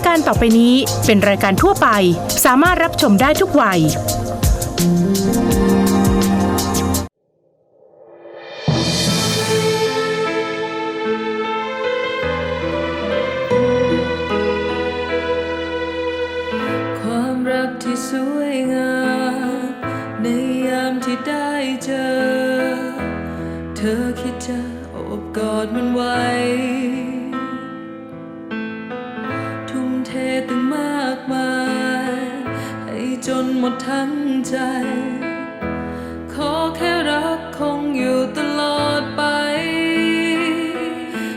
ายการต่อไปนี้เป็นรายการทั่วไป สามารถรับชมได้ทุกวัย ความรักที่สวยงามในยามที่ได้เจอ เธอคิดจะโอบกอดมันไว้ หมดทั้งใจ ขอแค่รักคงอยู่ตลอดไป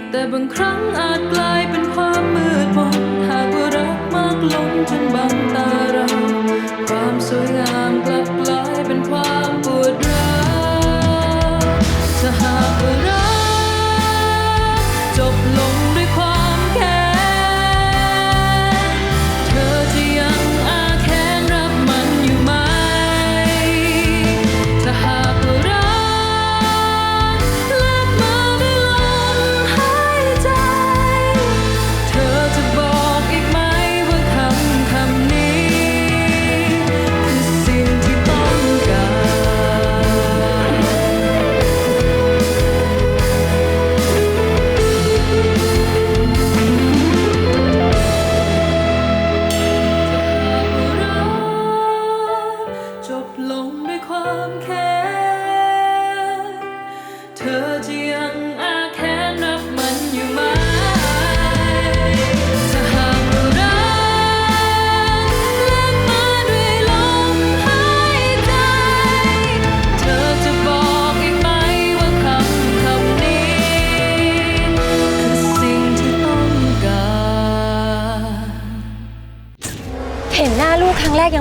แต่บางครั้งอาจกลายเป็นความมืดมนหากว่ารักมากล้นจนบังตาเรา ความสวยงามกลับ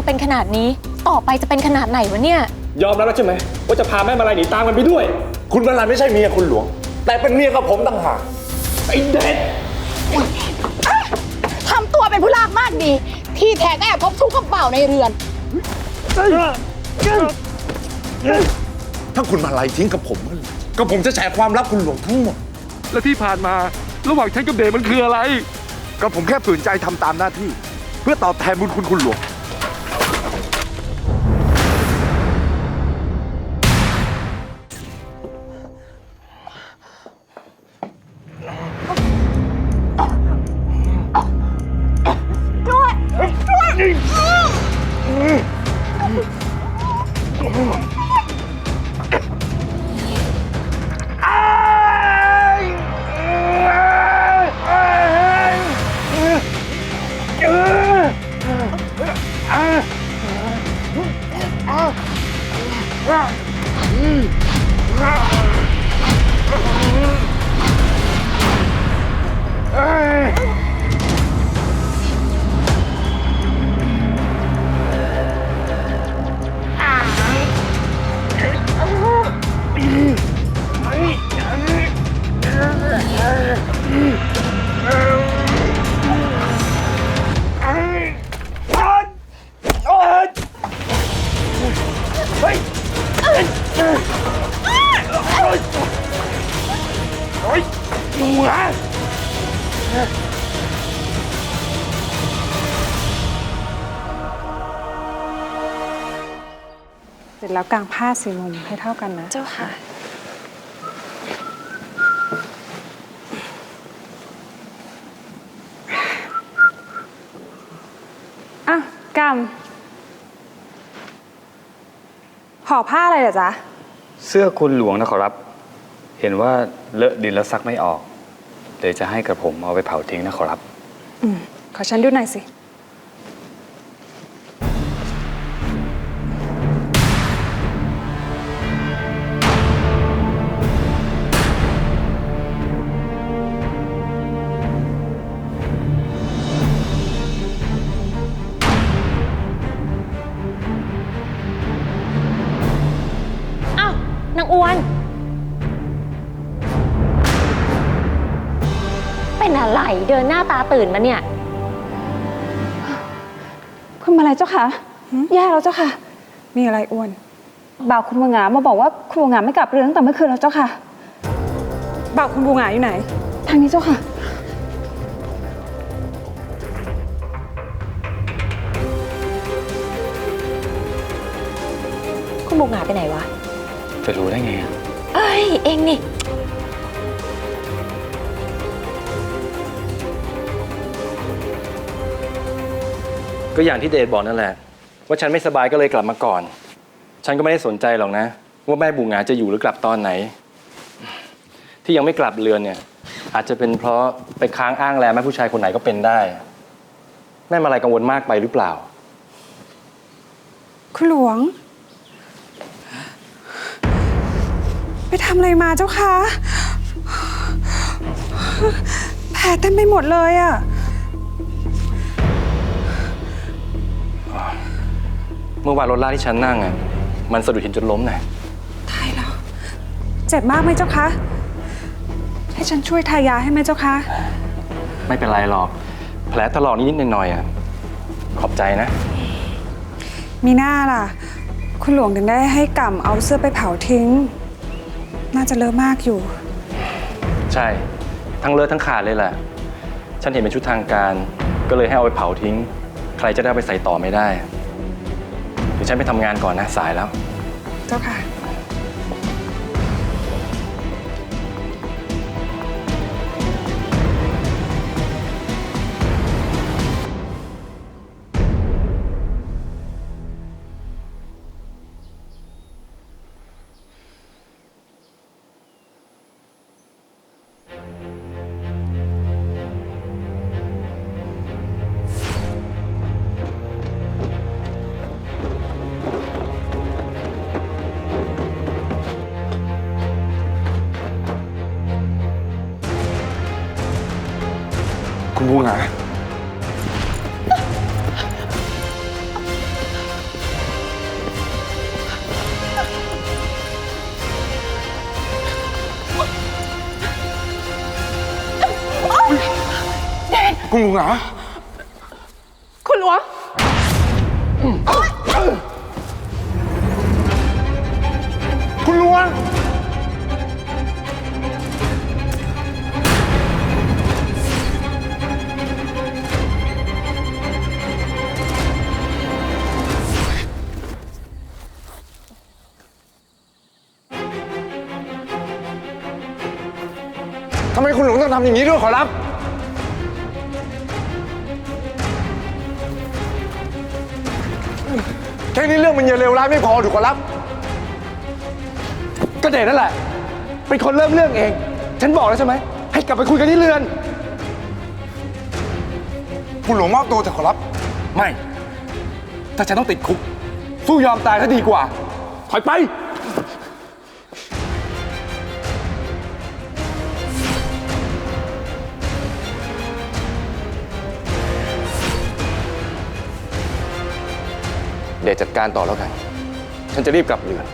ยังเป็นขนาดนี้ ต่อไปจะเป็นขนาดไหนวะเนี่ย ยอมรับแล้วใช่ไหมว่าจะพาแม่มาลายหนีตามกันไปด้วย คุณมาลันไม่ใช่เมียคุณหลวง แต่เป็นเมียกับผมต่างหากไอ้เด็ดทำตัวเป็นผู้ลากมากดี ที่แท้ก็แอบพบชู้กับเปล่าในเรือน ถ้าคุณมาลัยทิ้งกับผมเมื่อไหร่ก็ผมจะแฉความลับคุณหลวงทั้งหมด แล้วที่ผ่านมาระหว่างฉันกับเดชมันคืออะไร ก็ผมแค่ฝืนใจทำตามหน้าที่ เพื่อตอบแทนบุญคุณคุณหลวง เแล้วกางผ้าสี่มุมให้เท่ากันนะ เจ้าค่ะ อะกำห่อผ้าอะไรเหรอจ๊ะ เสื้อคุณหลวงนะขอรับ เห็นว่าเลอะดินแล้วซักไม่ออก เลยจะให้กระผมเอาไปเผาทิ้งนะขอรับ อืม ขอฉันดูหน่อยสิ ตื่นมาเนี่ย คุณมาลัยเจ้าคะแย่แล้วเจ้าค่ะ มีอะไรอ้วน บ่าวคุณบูงามาบอกว่าคุณบูงาไม่กลับเรือตั้งแต่เมื่อคืนแล้วเจ้าค่ะ บ่าวคุณบูงาอยู่ไหน ทางนี้เจ้าค่ะ คุณบูงาไปไหนวะ จะรู้ได้ไงอะเอ้ย เองนี่ ก็อย่างที่เดชบอกนั่นแหละ ว่าฉันไม่สบายก็เลยกลับมาก่อน ฉันก็ไม่ได้สนใจหรอกนะ ว่าแม่บูงาจะอยู่หรือกลับตอนไหน ที่ยังไม่กลับเรือนเนี่ย อาจจะเป็นเพราะไปค้างอ้างแรมแม่ผู้ชายคนไหนก็เป็นได้ แม่มาลายกังวลมากไปหรือเปล่า คุณหลวง ไปทำอะไรมาเจ้าคะแผลเต็มไปหมดเลยอะ เมื่อวานรถลากที่ฉันนั่งอะมันสะดุดหินจนล้มน่ะตายแล้ว เจ็บมากไหมเจ้าคะ ให้ฉันช่วยทายาให้ไหมเจ้าคะ ไม่เป็นไรหรอก แผลถลอกนิดๆหน่อยๆอะขอบใจนะ มีหน้าล่ะ คุณหลวงถึงได้ให้ก่ำเอาเสื้อไปเผาทิ้ง น่าจะเลอะมากอยู่ ใช่ ทั้งเลอะทั้งขาดเลยแหละ ฉันเห็นเป็นชุดทางการ ก็เลยให้เอาไปเผาทิ้ง ใครจะได้เอาไปใส่ต่อไม่ได้เดี๋ยวฉันไปทำงานก่อนนะ สายแล้ว เจ้าค่ะ คุณบูงาคุณบูงา ทำอย่างนี้ด้วยขอรับ แค่นี้เรื่องมันยังเลวร้ายไม่พอถูกขอรับ ก็เดชนั่นแหละ เป็นคนเริ่มเรื่องเอง ฉันบอกแล้วใช่ไหม ให้กลับไปคุยกันที่เรือน คุณหลวงมอบตัวเถอะขอรับ ไม่ ถ้าฉันต้องติดคุก สู้ยอมตายซะดีกว่า ถอยไป เดี๋ยวจัดการต่อแล้วกัน ฉันจะรีบกลับเรือน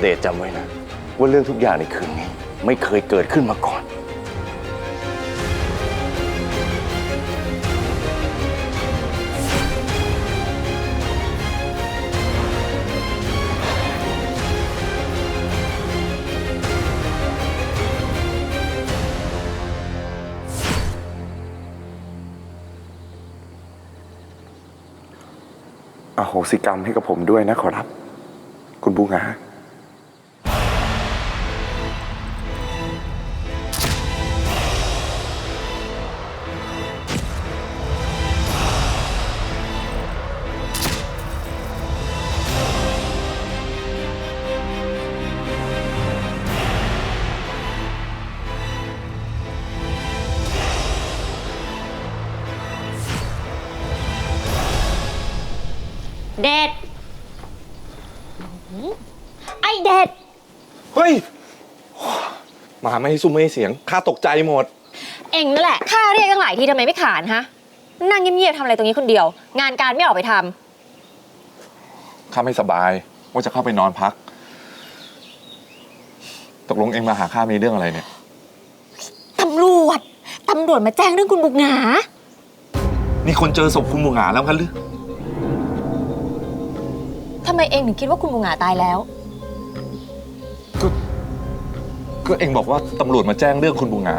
เดชจำไว้นะ ว่าเรื่องทุกอย่างในคืนนี้ ไม่เคยเกิดขึ้นมาก่อน โหสิกรรมให้กับผมด้วยนะขอรับ คุณบูงา ไม่ให้ซุ้มไม่ให้เสียงข้าตกใจหมด เองนั่นแหละข้าเรียกตั้งหลายทีทำไมไม่ขานฮะ นั่งเงียบๆทำอะไรตรงนี้คนเดียว งานการไม่ออกไปทำข้าไม่สบาย ว่าจะเข้าไปนอนพัก ตกลงเองมาหาข้ามีเรื่องอะไรเนี่ยตำรวจตำรวจมาแจ้งเรื่องคุณบุกหงามีคนเจอศพคุณบุงหงาแล้วกันหรือทำไมเองถึงคิดว่าคุณบุงหงาตายแล้ว ก็เองบอกว่าตำรวจมาแจ้งเรื่องคุณบุงหงา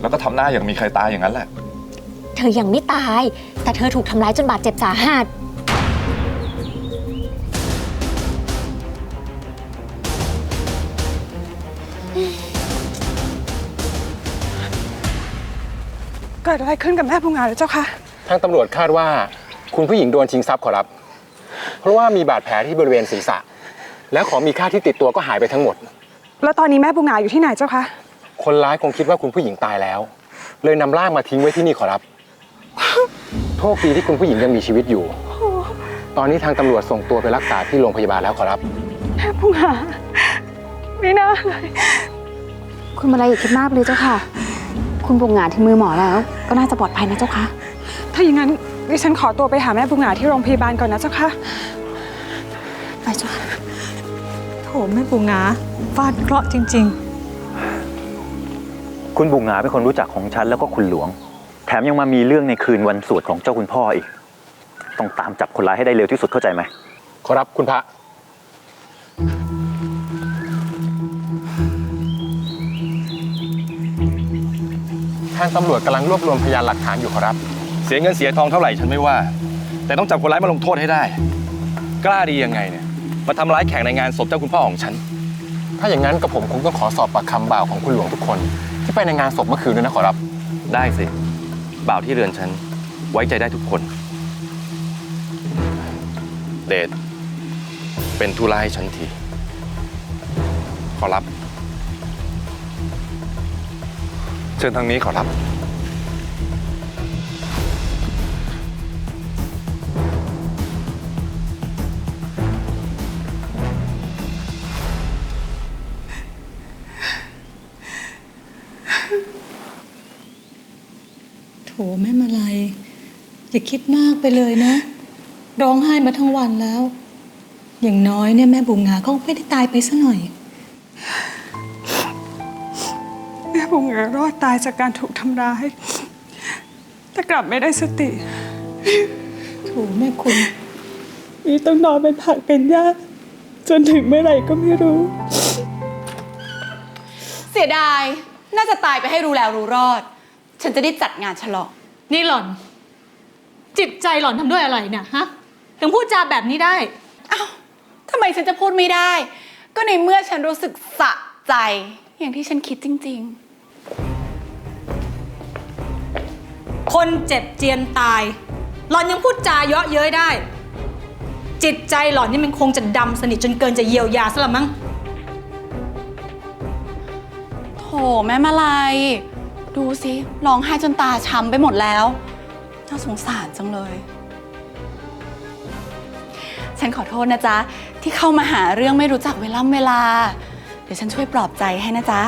แล้วก็ทำหน้าอย่างมีใครตายอย่างนั้นแหละ เธอยังไม่ตาย แต่เธอถูกทำร้ายจนบาดเจ็บสาหัส เกิดอะไรขึ้นกับแม่ผู้งานหรือเจ้าคะ ทางตำรวจคาดว่า คุณผู้หญิงโดนชิงทรัพย์ขอรับ เพราะว่ามีบาดแผลที่บริเวณศีรษะ และของมีค่าที่ติดตัวก็หายไปทั้งหมด แล้วตอนนี้แม่ผู้งานอยู่ที่ไหนเจ้าคะ คนร้ายคงคิดว่าคุณผู้หญิงตายแล้ว เลยนำร่างมาทิ้งไว้ที่นี่ขอรับ โชคดีที่คุณผู้หญิงยังมีชีวิตอยู่ ตอนนี้ทางตำรวจส่งตัวไปรักษาที่โรงพยาบาลแล้วขอรับ แม่ผู้งานไม่น่าเลยคุณมาลายอย่าคิดมากเลยเจ้าค่ะ คุณบุงงานถึงมือหมอแล้ว ก็น่าจะปลอดภัยนะเจ้าค่ะ ถ้าอย่างนั้นดิฉันขอตัวไปหาแม่ผู้งานที่โรงพยาบาลก่อนนะเจ้าค่ะ ไปเจ้าค่ะโถ แม่ปูงาฟาดเคราะห์จริง คุณบุงหงาเป็นคนรู้จักของฉันแล้วก็คุณหลวง แถมยังมามีเรื่องในคืนวันสวดของเจ้าคุณพ่ออีก ต้องตามจับคนร้ายให้ได้เร็วที่สุดเข้าใจไหม ขอรับคุณพระ ทางตำรวจกำลังรวบรวมพยานหลักฐานอยู่ขอรับ เสียเงินเสียทองเท่าไหร่ฉันไม่ว่า แต่ต้องจับคนร้ายมาลงโทษให้ได้ กล้าดียังไงเนี่ย มาทำร้ายแขกในงานศพเจ้าคุณพ่อของฉัน ถ้าอย่างนั้นกับผมคงต้องขอสอบปากคำบ่าวของคุณหลวงทุกคน ที่ไปในงานศพเมื่อคืนด้วยนะขอรับ ได้สิ บ่าวที่เรือนฉัน ไว้ใจได้ทุกคน เดชเป็นธุระให้ฉันที ขอรับ เชิญทางนี้ขอรับ โถแม่มาลัยอย่าคิดมากไปเลยนะ ร้องไห้มาทั้งวันแล้ว อย่างน้อยเนี่ยแม่บุงงาก็ไม่ได้ตายไปซะหน่อย แม่ผู้งานรอดตายจากการถูกทำร้าย แต่กลับไม่ได้สติโถแม่คุณนี่ต้องนอนเป็นผักเป็นหญ้าจนถึงเมื่อไหร่ก็ไม่รู้ เสียดาย น่าจะตายไปให้รู้แล้วรู้รอด ฉันจะได้จัดงานฉลอง นี่หล่อน จิตใจหล่อนทำด้วยอะไรเนี่ยฮะ ถึงพูดจาแบบนี้ได้ อ้าวทำไมฉันจะพูดไม่ได้ ก็ในเมื่อฉันรู้สึกสะใจ อย่างที่ฉันคิดจริง คนเจ็บเจียนตาย หล่อนยังพูดจาเยาะเย้ยได้ จิตใจหล่อนนี่มันคงจะดำสนิทจนเกินจะเยียวยาซะละมั้ง ๆ โถแม่มาลัย ดูสิร้องไห้จนตาช้ำไปหมดแล้ว น่าสงสารจังเลย ฉันขอโทษนะจ๊ะ ที่เข้ามาหาเรื่องไม่รู้จักเวล่ำเวลา เดี๋ยวฉันช่วยปลอบใจให้นะจ๊ะ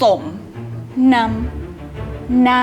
สมน้ำหน้า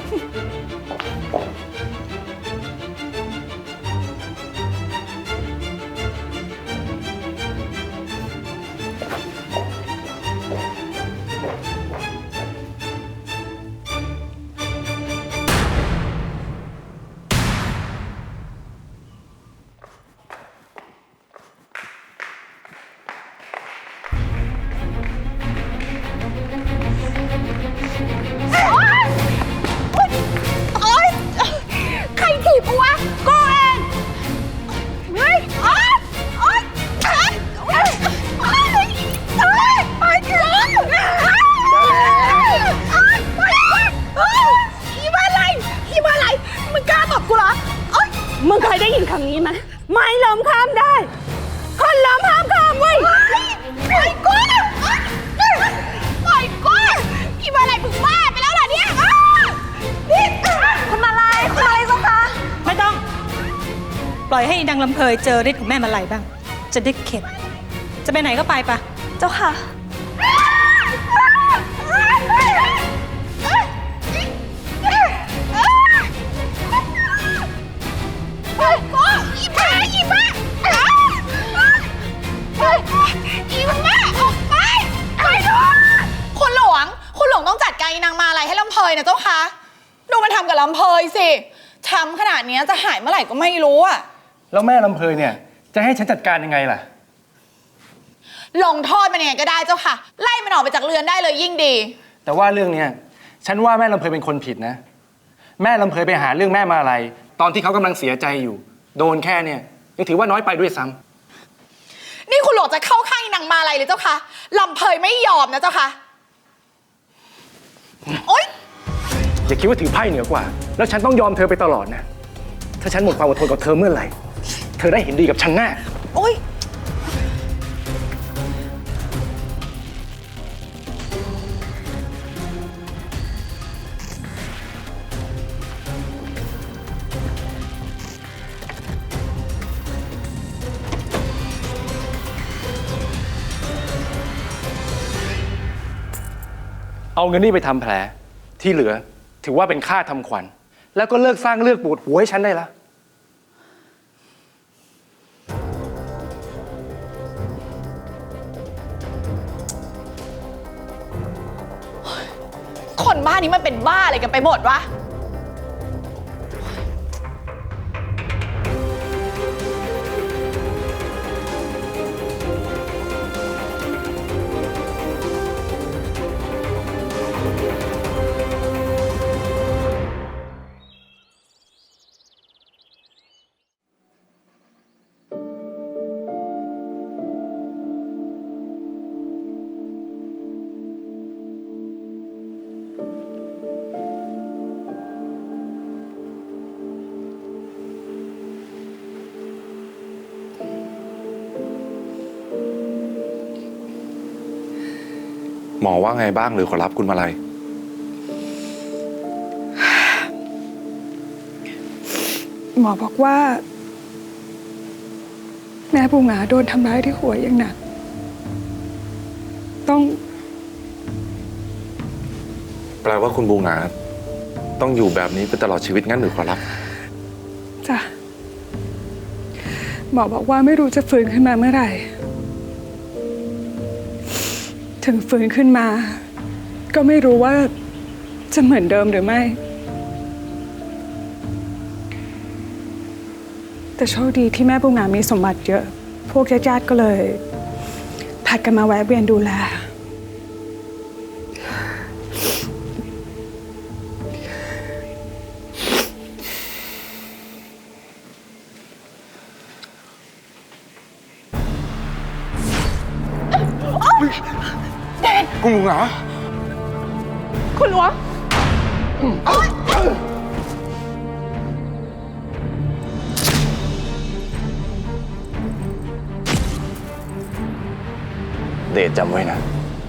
ปล่อยให้นางลำเพยเจอฤทธิ์ของแม่มาไหลบ้าง จะได้เข็ด จะไปไหนก็ไปปะเจ้าค่ะ คุหลวง คุหลวงต้องจัดการนางมาอะไให้ลำเพยนะเจ้าคะ ดูมันทำกับลำเพยสิทำขนาดนี้จะหายเมื่อไหร่ก็ไม่รู้อะ แล้วแม่ลำเพยเนี่ย จะให้ฉันจัดการยังไงล่ะ ลงโทษมันยังไงก็ได้เจ้าค่ะ ไล่มันออกไปจากเรือนได้เลยยิ่งดี แต่ว่าเรื่องเนี้ยฉันว่าแม่ลำเพยเป็นคนผิดนะ แม่ลำเพยไปหาเรื่องแม่มาอะไร ตอนที่เขากำลังเสียใจอยู่ โดนแค่เนี่ยยังถือว่าน้อยไปด้วยซ้ำนี่คุณหลวงจะเข้าข้างอีนางมาอะไรเลยเจ้าคะลำเพยไม่ยอมนะเจ้าคะโอ๊ยอย่าคิดว่าถือไพ่เหนือกว่า แล้วฉันต้องยอมเธอไปตลอดนะ ถ้าฉันหมดความอดทนกับเธอเมื่อไหร่ เธอได้เห็นดีกับฉันแน่ โอ๊ย เอาเงินนี่ไปทำแผลที่เหลือถือว่าเป็นค่าทำขวัญ แล้วก็เลิกสร้างเรื่องปวดหัวให้ฉันได้ละ คนบ้านนี้มันเป็นบ้าอะไรกันไปหมดวะ หมอว่าไงบ้างหรือขอรับคุณมาลัย หมอบอกว่า แม่ปูหงาโดนทำร้ายที่หัวอย่างหนัก ต้อง แปลว่าคุณบูงาต้องอยู่แบบนี้ไปตลอดชีวิตงั้นหรือขอรับ จ้ะ หมอบอกว่าไม่รู้จะฟื้นขึ้นมาเมื่อไหร่ ถึงฟื้นขึ้นมา ก็ไม่รู้ว่าจะเหมือนเดิมหรือไม่ แต่โชคดีที่แม่ปูงามีสมบัติเยอะ พวกญาติๆก็เลยผัดกันมาแวะเวียนดูแล คุณบูงาคุณหลวง เดชจำไว้นะ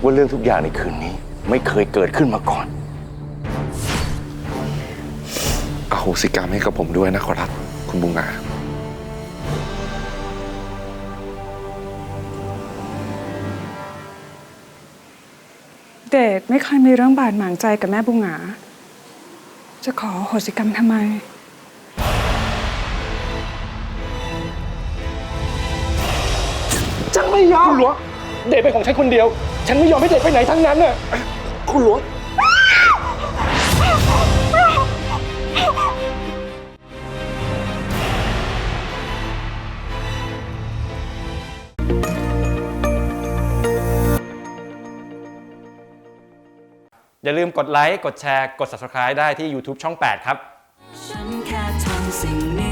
ว่าเรื่องทุกอย่างในคืนนี้ ไม่เคยเกิดขึ้นมาก่อน อโหสิกรรมให้กับผมด้วยนะขอรับคุณบูงา เดชไม่เคยมีเรื่องบาดหมางใจกับแม่บุงหงา จะขออโหสิกรรมทำไม ฉันไม่ยอม คุณหลวง เดชเป็นของฉันคนเดียว ฉันไม่ยอมให้เดชไปไหนทั้งนั้นน่ะ คุณหลวง อย่าลืมกดไลค์ กดแชร์ กด subscribe ได้ที่ YouTube ช่อง 8 ครับ ฉันแค่ทำสิ่งนี้